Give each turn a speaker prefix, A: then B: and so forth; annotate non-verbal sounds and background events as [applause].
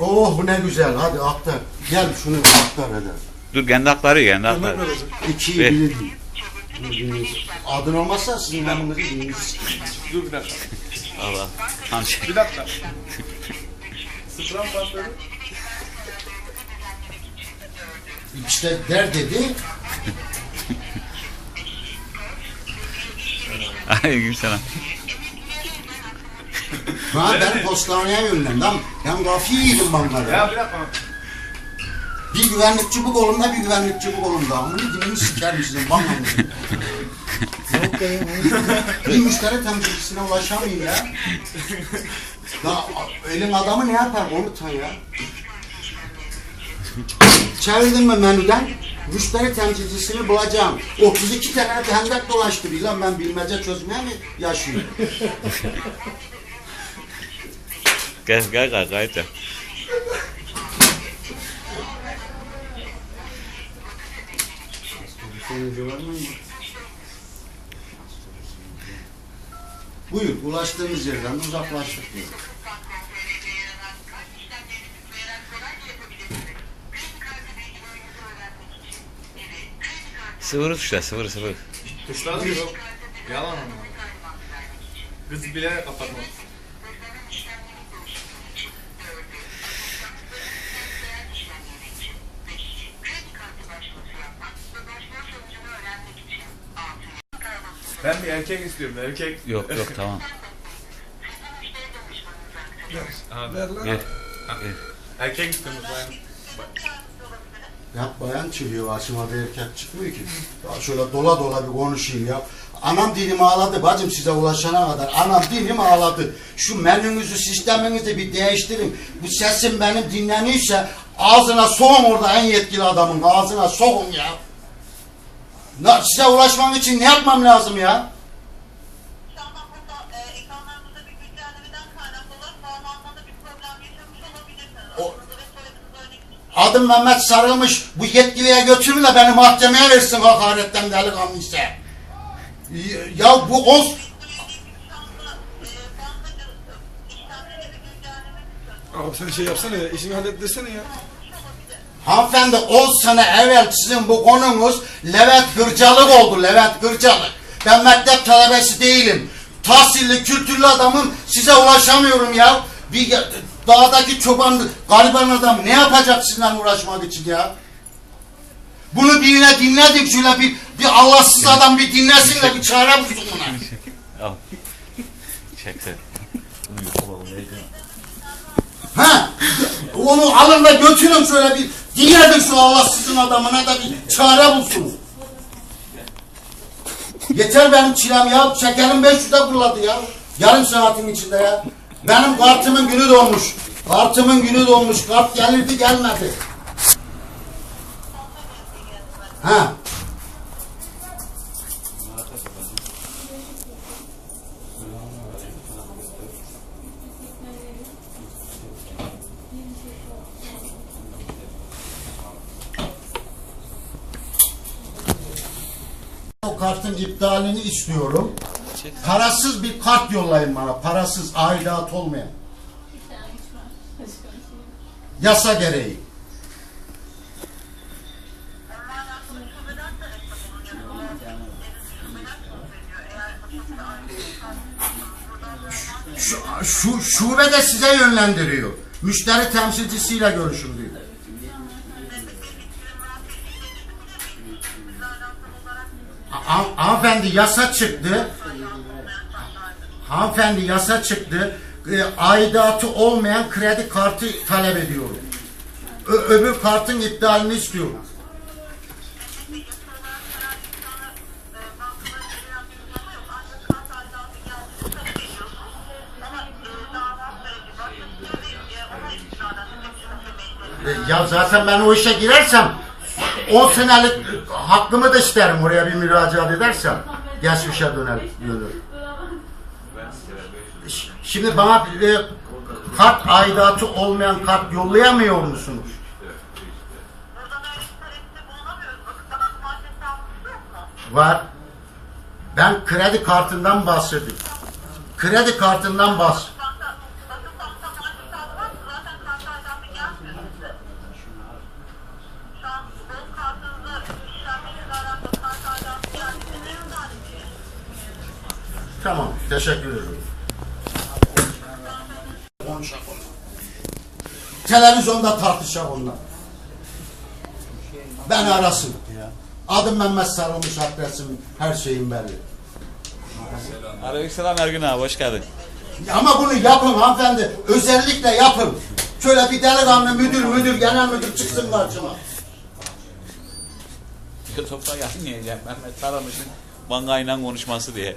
A: Oh bu ne güzel. Hadi aktar. Gel şunu aktar hadi.
B: Dur kendi hakları kendi
C: hocam.
A: İkiyi
B: Ver.
A: bir değil. Adın olmazsa sizin yanınızı biliniz.
C: Dur bir dakika.
B: Allah. Tam şey.
C: Bir dakika. Sıfıra mı başladı?
A: İşte der dedi.
B: Aleykümselam.
A: Ha ben postaneye yönlendim. Ben gafiydim banlara.
C: Ya bir dakika.
A: Bir güvenlik çubuk kolumda bir güvenlik çubuk kolumda. Amını dinini sikerim sizin bankanızı. bir müşteri temsilcisine ulaşamayayım ya. Ya elin adamı ne yapar komutan ya? Çevirdin mi menüden? Müşteri temsilcisini bulacağım. 32 tane de hendek dolaştırıyor lan ben bilmece çözmeye mi yaşıyorum?
B: Gel gel gel gayet.
A: Buyur ulaştığımız yerden uzaklaştık diyor.
B: Sıfır tuşla sıfır sıfır.
C: Tuşlar yok. Yalan ama. Kız bile kapatmaz. Ben bir erkek istiyorum erkek.
B: Yok yok [laughs] tamam. Gel.
C: erkek istiyorum ben.
A: Ya bayan çıkıyor karşıma bir erkek çıkmıyor ki. Ya şöyle dola dola bir konuşayım ya. Anam dilim ağladı bacım size ulaşana kadar. Anam dilim ağladı. Şu menünüzü sisteminizi bir değiştirin. Bu sesim benim dinleniyorsa ağzına sokun orada en yetkili adamın ağzına sokun ya. Na- Size ulaşmam için ne yapmam lazım ya?
D: Şu anda burada e, ekranlarımızda bir güncellemeden kaynaklı olarak bağlanmada bir problem yaşamış olabilirsiniz.
A: O-
D: Adınızı ve soyadınızı örnek için
A: Adım Mehmet Sarılmış. Bu yetkiliye götürün de beni mahkemeye versin hakaretten delikanlı ise. Ya bu
D: söz
C: Abi sen şey yapsana ya işini hallettirsene ya.
A: Hanımefendi 10 sene evvel sizin bu konunuz Levent Gırcalık oldu. Levent Gırcalık. Ben mektep talebesi değilim. Tahsilli, kültürlü adamım. Size ulaşamıyorum ya. Bir dağdaki çoban, gariban adam ne yapacak sizinle uğraşmak için ya? Bunu birine dinledik şöyle bir, bir Allahsız adam bir dinlesin de bir çare bulsun buna. [laughs]
B: Al. Çekse.
A: Ha? Onu alın da götürün şöyle bir dinledik şu Allahsızın adamına da bir çare bulsun. Yeter benim çilem ya. Şekerim 500'e fırladı ya. Yarım saatin içinde ya. Benim kartımın günü dolmuş. Kartımın günü dolmuş. Kart gelirdi gelmedi. Ha. Kartın iptalini istiyorum. Parasız bir kart yollayın bana. Parasız, aidat olmayan. Yasa gereği. Şu, şu şube de size yönlendiriyor. Müşteri temsilcisiyle görüşün diyor. Ha- Hanımefendi yasa çıktı. Hanımefendi yasa çıktı. E, aidatı olmayan kredi kartı talep ediyorum. Ö- öbür kartın iptalini istiyorum. E, Ya zaten ben o işe girersem 10 senelik hakkımı da isterim oraya bir müracaat edersem. Geçmişe döner. dönür. Şimdi bana e, kart aidatı olmayan kart yollayamıyor musunuz? Var. Ben kredi kartından bahsediyorum. Kredi kartından bahs. Tamam, teşekkür ederim. Konuşak. Televizyonda tartışak onunla. Beni arasın. Adım Mehmet Sarılmış adresim, her şeyim belli.
B: Aleykümselam Ergün abi hoş geldin.
A: Ama bunu yapın hanımefendi. Özellikle yapın. Şöyle bir delikanlı müdür, müdür, genel müdür çıksın karşıma.
B: YouTube'da yayınlayacağım Mehmet Taramış'ın mangayla konuşması diye.